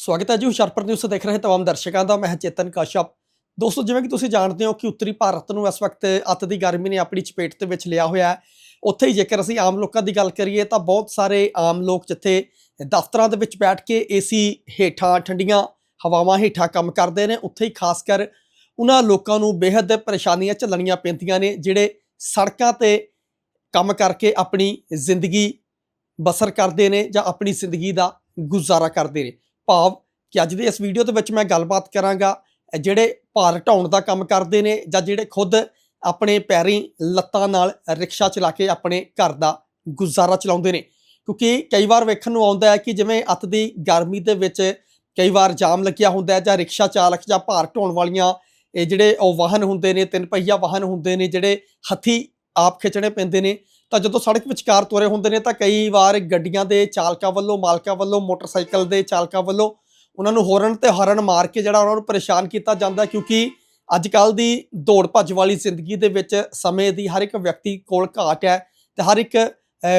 ਸਵਾਗਤ ਹੈ ਜੀ, ਹੁਸ਼ਿਆਰਪੁਰ ਨਿਊਜ਼ ਦੇਖ ਰਹੇ ਤਮਾਮ ਦਰਸ਼ਕਾਂ ਦਾ, ਮੈਂ ਚੇਤਨ ਕਾਸ਼ਪ ਦੋਸਤੋ, ਜਿਵੇਂ ਕਿ ਤੁਸੀਂ ਜਾਣਦੇ ਹੋ ਕਿ ਉੱਤਰੀ ਭਾਰਤ ਨੂੰ ਇਸ ਵਕਤ ਅੱਤ ਦੀ ਗਰਮੀ ਨੇ ਆਪਣੀ ਚਪੇਟ ਦੇ ਵਿੱਚ ਲਿਆ ਹੋਇਆ ਹੈ। ਉੱਥੇ ਹੀ ਜੇਕਰ ਅਸੀਂ ਆਮ ਲੋਕਾਂ ਦੀ ਗੱਲ ਕਰੀਏ, ਤਾਂ ਬਹੁਤ ਸਾਰੇ ਆਮ ਲੋਕ ਜਿੱਥੇ ਦਫ਼ਤਰਾਂ ਦੇ ਵਿੱਚ ਬੈਠ ਕੇ ਏਸੀ ਹੇਠਾਂ, ਠੰਡੀਆਂ ਹਵਾਵਾਂ ਹੇਠਾਂ ਕੰਮ ਕਰਦੇ ਨੇ, ਉੱਥੇ ਹੀ ਖਾਸ ਕਰ ਉਹਨਾਂ ਲੋਕਾਂ ਨੂੰ ਬੇਹੱਦ ਪਰੇਸ਼ਾਨੀਆਂ ਝੱਲਣੀਆਂ ਪੈਂਦੀਆਂ ਨੇ, ਜਿਹੜੇ ਸੜਕਾਂ ਤੇ ਕੰਮ ਕਰਕੇ ਆਪਣੀ ਜ਼ਿੰਦਗੀ ਬਸਰ ਕਰਦੇ ਨੇ ਜਾਂ ਆਪਣੀ ਜ਼ਿੰਦਗੀ ਦਾ ਗੁਜ਼ਾਰਾ ਕਰਦੇ ਨੇ। ਭਾਵ ਕਿ ਅੱਜ ਦੀ ਇਸ ਵੀਡੀਓ ਦੇ ਵਿੱਚ ਮੈਂ ਗੱਲਬਾਤ ਕਰਾਂਗਾ ਜਿਹੜੇ ਭਾਰ ਢਾਉਣ ਦਾ ਕੰਮ ਕਰਦੇ ਨੇ ਜਾਂ ਜਿਹੜੇ ਖੁਦ ਆਪਣੇ ਪੈਰੀਂ ਲੱਤਾਂ ਨਾਲ ਰਿਕਸ਼ਾ ਚਲਾ ਕੇ ਆਪਣੇ ਘਰ ਦਾ ਗੁਜ਼ਾਰਾ ਚਲਾਉਂਦੇ ਨੇ। ਕਿਉਂਕਿ ਕਈ ਵਾਰ ਵੇਖਣ ਨੂੰ ਆਉਂਦਾ ਹੈ ਕਿ ਜਿਵੇਂ ਅੱਤ ਦੀ ਗਰਮੀ ਦੇ ਵਿੱਚ ਕਈ ਵਾਰ ਜਾਮ ਲੱਗਿਆ ਹੁੰਦਾ ਹੈ ਜਾਂ ਰਿਕਸ਼ਾ ਚਾਲਕ ਜਾਂ ਭਾਰ ਢੋਣ ਵਾਲੀਆਂ ਇਹ ਜਿਹੜੇ ਉਹ ਵਾਹਨ ਹੁੰਦੇ ਨੇ, ਤਿੰਨ ਪਹੀਆ ਵਾਹਨ ਹੁੰਦੇ ਨੇ, ਜਿਹੜੇ ਹੱਥੀ ਆਪ ਖਿੱਚਣੇ ਪੈਂਦੇ ਨੇ ਤਾਂ ਜਦੋਂ ਸੜਕ ਵਿਚਕਾਰ ਤੁਰੇ ਹੁੰਦੇ ਨੇ ਤਾਂ ਕਈ ਵਾਰ ਗੱਡੀਆਂ ਦੇ ਚਾਲਕਾਂ ਵੱਲੋਂ, ਮਾਲਕਾਂ ਵੱਲੋਂ, ਮੋਟਰਸਾਈਕਲ ਦੇ ਚਾਲਕਾਂ ਵੱਲੋਂ ਉਹਨਾਂ ਨੂੰ ਹੋਰਨ ਤੇ ਹਰਨ ਮਾਰ ਕੇ ਜਿਹੜਾ ਉਹਨਾਂ ਨੂੰ ਪਰੇਸ਼ਾਨ ਕੀਤਾ ਜਾਂਦਾ ਕਿਉਂਕਿ ਅੱਜ ਕੱਲ ਦੀ ਦੌੜ ਭੱਜ ਵਾਲੀ ਜ਼ਿੰਦਗੀ ਦੇ ਵਿੱਚ ਸਮੇਂ ਦੀ ਹਰ ਇੱਕ ਵਿਅਕਤੀ ਕੋਲ ਘਾਟ ਹੈ ਤੇ ਹਰ ਇੱਕ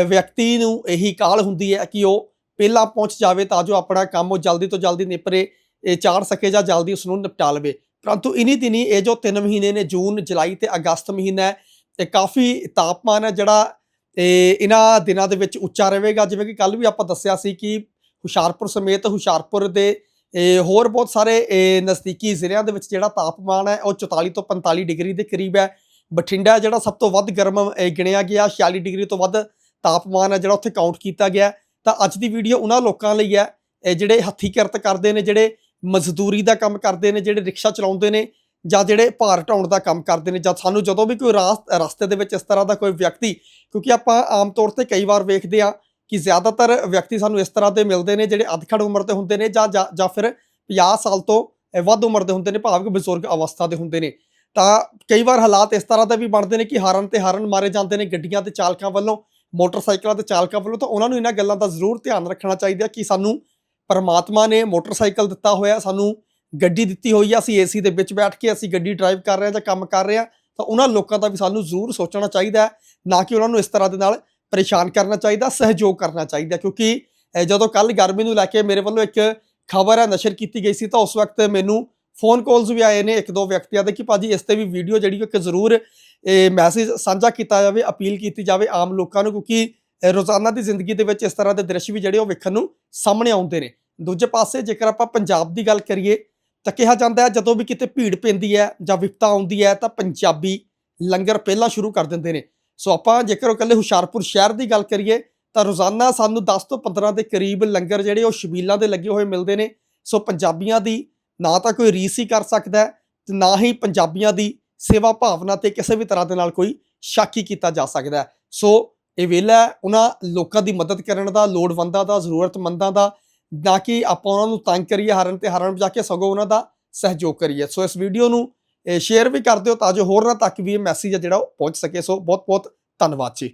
ਵਿਅਕਤੀ ਨੂੰ ਇਹੀ ਕਾਲ ਹੁੰਦੀ ਹੈ ਕਿ ਉਹ ਪਹਿਲਾਂ ਪਹੁੰਚ ਜਾਵੇ ਤਾਂ ਜੋ ਆਪਣਾ ਕੰਮ ਉਹ ਜਲਦੀ ਤੋਂ ਜਲਦੀ ਨਿਪਰੇ, ਇਹ ਚਾੜ ਸਕੇ ਜਾਂ ਜਲਦੀ ਉਸ ਨੂੰ ਨਿਪਟਾ ਲਵੇ। ਪਰੰਤੂ ਇਨੀ ਦਿਨੀ ਇਹ ਜੋ 3 ਮਹੀਨੇ ਨੇ, ਜੂਨ, ਜੁਲਾਈ ਤੇ ਅਗਸਤ ਮਹੀਨਾ ਹੈ ਤੇ ਕਾਫੀ ਤਾਪਮਾਨ ਹੈ ਜਿਹੜਾ ਇਹ ਇਹਨਾਂ ਦਿਨਾਂ ਦੇ ਵਿੱਚ ਉੱਚਾ ਰਹੇਗਾ। ਜਿਵੇਂ ਕਿ ਕੱਲ ਵੀ ਆਪਾਂ ਦੱਸਿਆ ਸੀ ਕਿ ਹੁਸ਼ਿਆਰਪੁਰ ਸਮੇਤ ਹੁਸ਼ਿਆਰਪੁਰ ਦੇ ਹੋਰ ਬਹੁਤ ਸਾਰੇ ਨਜ਼ਦੀਕੀ ਜ਼ਿਲ੍ਹਿਆਂ ਦੇ ਵਿੱਚ ਜਿਹੜਾ ਤਾਪਮਾਨ ਹੈ, ਉਹ 44 ਤੋਂ 45 ਡਿਗਰੀ ਦੇ ਕਰੀਬ ਹੈ। ਬਠਿੰਡਾ ਜਿਹੜਾ ਸਭ ਤੋਂ ਵੱਧ ਗਰਮ ਗਿਣਿਆ ਗਿਆ 46 ਡਿਗਰੀ ਤੋਂ ਵੱਧ ਤਾਪਮਾਨ ਹੈ, ਜਿਹੜਾ ਉੱਥੇ ਕਾਊਂਟ ਕੀਤਾ ਗਿਆ ਤਾਂ ਅੱਜ ਦੀ ਵੀਡੀਓ ਉਹਨਾਂ ਲੋਕਾਂ ਲਈ ਹੈ ਜਿਹੜੇ ਹੱਥੀ ਕਿਰਤ ਕਰਦੇ ਨੇ, ਜਿਹੜੇ ਮਜ਼ਦੂਰੀ ਦਾ ਕੰਮ ਕਰਦੇ ਨੇ, ਜਿਹੜੇ ਰਿਕਸ਼ਾ ਚਲਾਉਂਦੇ ਨੇ ਜਾਂ ਜਿਹੜੇ ਭਾਰ ਢਾਉਣ ਦਾ ਕੰਮ ਕਰਦੇ ਨੇ, ਜਾਂ ਸਾਨੂੰ ਜਦੋਂ ਵੀ ਕੋਈ ਰਾਸ- ਰਸਤੇ ਦੇ ਵਿੱਚ ਇਸ ਤਰ੍ਹਾਂ ਦਾ ਕੋਈ ਵਿਅਕਤੀ, ਕਿਉਂਕਿ ਆਪਾਂ ਆਮ ਤੌਰ ਤੇ ਕਈ ਵਾਰ ਵੇਖਦੇ ਆ ਕਿ ਜ਼ਿਆਦਾਤਰ ਵਿਅਕਤੀ ਸਾਨੂੰ ਇਸ ਤਰ੍ਹਾਂ ਦੇ ਮਿਲਦੇ ਨੇ ਜਿਹੜੇ ਅਧਖੜ ਉਮਰ ਦੇ ਹੁੰਦੇ ਨੇ ਜਾਂ ਜਾਂ ਫਿਰ 50 ਸਾਲ ਤੋਂ ਵੱਧ ਉਮਰ ਦੇ ਹੁੰਦੇ ਨੇ ਭਾਵ ਕਿ ਬਜ਼ੁਰਗ ਅਵਸਥਾ ਦੇ ਹੁੰਦੇ ਨੇ। ਤਾਂ ਕਈ ਵਾਰ ਹਾਲਾਤ ਇਸ ਤਰ੍ਹਾਂ ਦੇ ਵੀ ਬਣਦੇ ਨੇ ਕਿ ਹਾਰਨ ਤੇ ਹਾਰਨ ਮਾਰੇ ਜਾਂਦੇ ਨੇ ਗੱਡੀਆਂ ਤੇ ਚਾਲਕਾਂ ਵੱਲੋਂ, ਮੋਟਰਸਾਈਕਲਾਂ ਤੇ ਚਾਲਕਾਂ ਵੱਲੋਂ, ਤਾਂ ਉਹਨਾਂ ਨੂੰ ਇਹਨਾਂ ਗੱਲਾਂ ਦਾ ਜ਼ਰੂਰ ਧਿਆਨ ਰੱਖਣਾ ਚਾਹੀਦਾ ਕਿ ਸਾਨੂੰ ਪਰਮਾਤਮਾ ਨੇ ਮੋਟਰਸਾਈਕਲ ਦਿੱਤਾ ਹੋਇਆ, ਸਾਨੂੰ ਗੱਡੀ ਦਿੱਤੀ ਹੋਈ ਆ, ਅਸੀਂ ਏਸੀ ਦੇ ਵਿੱਚ ਬੈਠ ਕੇ ਅਸੀਂ ਗੱਡੀ ਡਰਾਈਵ ਕਰ ਰਹੇ ਹਾਂ ਜਾਂ ਕੰਮ ਕਰ ਰਹੇ ਹਾਂ ਤਾਂ ਉਹਨਾਂ ਲੋਕਾਂ ਦਾ ਵੀ ਸਾਨੂੰ ਜ਼ਰੂਰ ਸੋਚਣਾ ਚਾਹੀਦਾ ਨਾ ਕਿ ਉਹਨਾਂ ਨੂੰ ਇਸ ਤਰ੍ਹਾਂ ਦੇ ਨਾਲ ਪਰੇਸ਼ਾਨ ਕਰਨਾ ਚਾਹੀਦਾ, ਸਹਿਯੋਗ ਕਰਨਾ ਚਾਹੀਦਾ ਕਿਉਂਕਿ ਜਦੋਂ ਕੱਲ ਗਰਮੀ ਨੂੰ ਲੈ ਕੇ ਮੇਰੇ ਵੱਲੋਂ ਇੱਕ ਖਬਰ ਹੈ, ਨਸ਼ਰ ਕੀਤੀ ਗਈ ਸੀ, ਤਾਂ ਉਸ ਵਕਤ ਮੈਨੂੰ ਫੋਨ ਕਾਲਸ ਵੀ ਆਏ ਨੇ ਇੱਕ ਦੋ ਵਿਅਕਤੀਆਂ ਦੇ ਕਿ ਭਾਜੀ ਇਸ ਤੇ ਵੀ ਵੀਡੀਓ ਜਿਹੜੀ ਕਿ ਜ਼ਰੂਰ ਇਹ ਮੈਸੇਜ ਸਾਂਝਾ ਕੀਤਾ ਜਾਵੇ, ਅਪੀਲ ਕੀਤੀ ਜਾਵੇ ਆਮ ਲੋਕਾਂ ਨੂੰ, ਕਿਉਂਕਿ ਰੋਜ਼ਾਨਾ ਦੀ ਜ਼ਿੰਦਗੀ ਦੇ ਵਿੱਚ ਇਸ ਤਰ੍ਹਾਂ ਦੇ ਦ੍ਰਿਸ਼ ਵੀ ਜਿਹੜੇ ਉਹ ਵੇਖਣ ਨੂੰ ਸਾਹਮਣੇ ਆਉਂਦੇ ਨੇ। ਦੂਜੇ ਪਾਸੇ ਜੇਕਰ ਆਪਾਂ ਪੰਜਾਬ ਦੀ ਗੱਲ ਕਰੀਏ ਤਾਂ ਕਿਹਾ ਜਾਂਦਾ ਹੈ, ਜਦੋਂ ਵੀ ਕਿਤੇ ਭੀੜ ਪੈਂਦੀ ਹੈ ਜਾਂ ਵਿਪਤਾ ਆਉਂਦੀ ਹੈ, ਤਾਂ ਪੰਜਾਬੀ ਲੰਗਰ ਪਹਿਲਾਂ ਸ਼ੁਰੂ ਕਰ ਦਿੰਦੇ ਨੇ। ਸੋ ਆਪਾਂ ਜੇਕਰ ਉਹ ਇਕੱਲੇ ਹੁਸ਼ਿਆਰਪੁਰ ਸ਼ਹਿਰ ਦੀ ਗੱਲ ਕਰੀਏ, ਤਾਂ ਰੋਜ਼ਾਨਾ ਸਾਨੂੰ 10 ਤੋਂ 15 ਦੇ ਕਰੀਬ ਲੰਗਰ ਜਿਹੜੇ ਉਹ ਸ਼ਬੀਲਾਂ ਦੇ ਲੱਗੇ ਹੋਏ ਮਿਲਦੇ ਨੇ। ਸੋ ਪੰਜਾਬੀਆਂ ਦੀ ਨਾ ਤਾਂ ਕੋਈ ਰੀਸ ਹੀ ਕਰ ਸਕਦਾ ਹੈ ਤੇ ਨਾ ਹੀ ਪੰਜਾਬੀਆਂ ਦੀ ਸੇਵਾ ਭਾਵਨਾ ਤੇ ਕਿਸੇ ਵੀ ਤਰ੍ਹਾਂ ਦੇ ਨਾਲ ਕੋਈ ਸ਼ੱਕ ਹੀ ਕੀਤਾ ਜਾ ਸਕਦਾ ਸੋ ਇਹ ਵੇਲਾ ਉਹਨਾਂ ਲੋਕਾਂ ਦੀ ਮਦਦ ਕਰਨ ਦਾ, ਲੋੜਵੰਦਾਂ ਦਾ, ਜ਼ਰੂਰਤਮੰਦਾਂ ਦਾ ਨਾ ਕਿ ਆਪਾਂ ਉਹਨਾਂ ਨੂੰ ਤੰਗ ਕਰੀਏ ਹਰਨ ਤੇ ਹਰਨ ਵਜਾ ਕੇ ਸਗੋਂ ਉਹਨਾਂ ਦਾ ਸਹਿਯੋਗ ਕਰੀਏ। ਸੋ ਇਸ ਵੀਡੀਓ ਨੂੰ ਸ਼ੇਅਰ ਵੀ ਕਰ ਦਿਓ ਤਾਂ ਜੋ ਹੋਰਨਾਂ ਤੱਕ ਵੀ ਇਹ ਮੈਸੇਜ ਹੈ ਜਿਹੜਾ ਉਹ ਪਹੁੰਚ ਸਕੇ। ਸੋ ਬਹੁਤ ਬਹੁਤ ਧੰਨਵਾਦ ਜੀ।